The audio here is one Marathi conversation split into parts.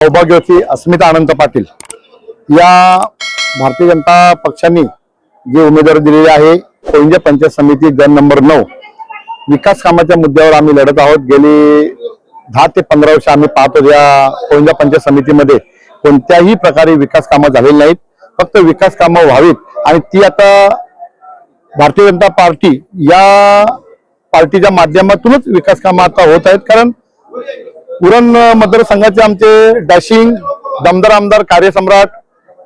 सौभाग्यवती अस्मिता अनंत पाटील. या भारतीय जनता पक्षाने जी उमेदवारी दिलेली आहे कोंजे पंचायत समिती गण नंबर नऊ. विकास कामाच्या मुद्द्यावर आम्ही लढत आहोत. गेली दहा ते पंधरा वर्ष आम्ही पाहतो या कोंजा पंचायत समितीमध्ये. कोणत्याही प्रकारे विकास कामं झालेली नाहीत. फक्त विकास कामं व्हावीत. आणि ती आता भारतीय जनता पार्टी या पार्टीच्या माध्यमातूनच विकास कामं आता होत आहेत. कारण उरण मतदारसंघाचे आमचे डॅशिंग दमदार आमदार कार्यसम्राट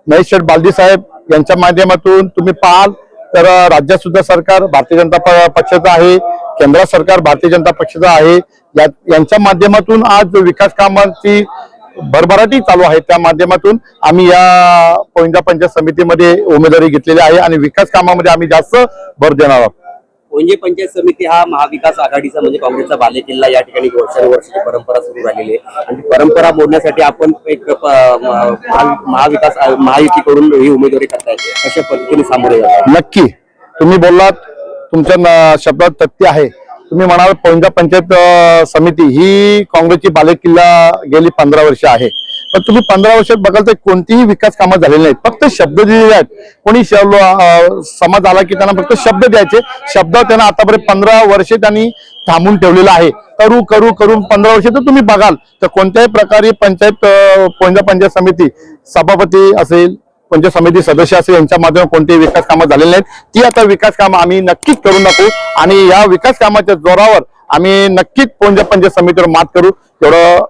महेश शेठ बालदी साहेब यांच्या माध्यमातून तुम्ही पाहाल. तर राज्यात सुद्धा सरकार भारतीय जनता प- पक्षाचं आहे केंद्र सरकार भारतीय जनता पक्षाचं आहे. या- यांच्या माध्यमातून आज विकास कामांची भरभराटी चालू आहे त्या माध्यमातून आम्ही या कोयंदा पंचायत समितीमध्ये उमेदवारी घेतलेली आहे आणि विकास कामामध्ये आम्ही जास्त भर देणार आहोत. पोंजे पंचायत समिती हा महाविकास आघाडीचा म्हणजे काँग्रेसचा बालेकिल्ला या ठिकाणी वर्षानुवर्षाची परंपरा सुरू झालेली आहे. आणि परंपरा मोडण्यासाठी आपण एक महा- महाविकास महायुतीकडून ही उमेदवारी करताय अशा पद्धतीने सामोरे जातात. नक्की. तुम्ही बोललात तुमच्या शब्दात तथ्य आहे. तुम्ही म्हणाल पोंजा पंचायत समिती ही काँग्रेसची बालेकिल्ला गेली पंधरा वर्ष आहे. पण तुम्ही पंधरा वर्षात बघाल तर कोणतीही विकास कामं झालेली नाहीत. फक्त शब्द दिलेले आहेत. कोणी शब्द समाज आला की त्यांना फक्त शब्द द्यायचे. शब्द त्यांना आतापर्यंत पंधरा वर्षे त्यांनी थांबून ठेवलेला आहे. करू करू करून पंधरा वर्षे तर तुम्ही बघाल. तर कोणत्याही प्रकारे पंचायत कोणत्या पोंजा पंचायत समिती सभापती असेल पंचायत समिती सदस्य असेल यांच्या माध्यमातून कोणतेही विकास कामं झालेली नाहीत. ती आता विकास कामं आम्ही नक्कीच करून नको. आणि या विकास कामाच्या जोरावर आम्ही नक्कीच पोंजा पंचायत समितीवर मात करू. एवढं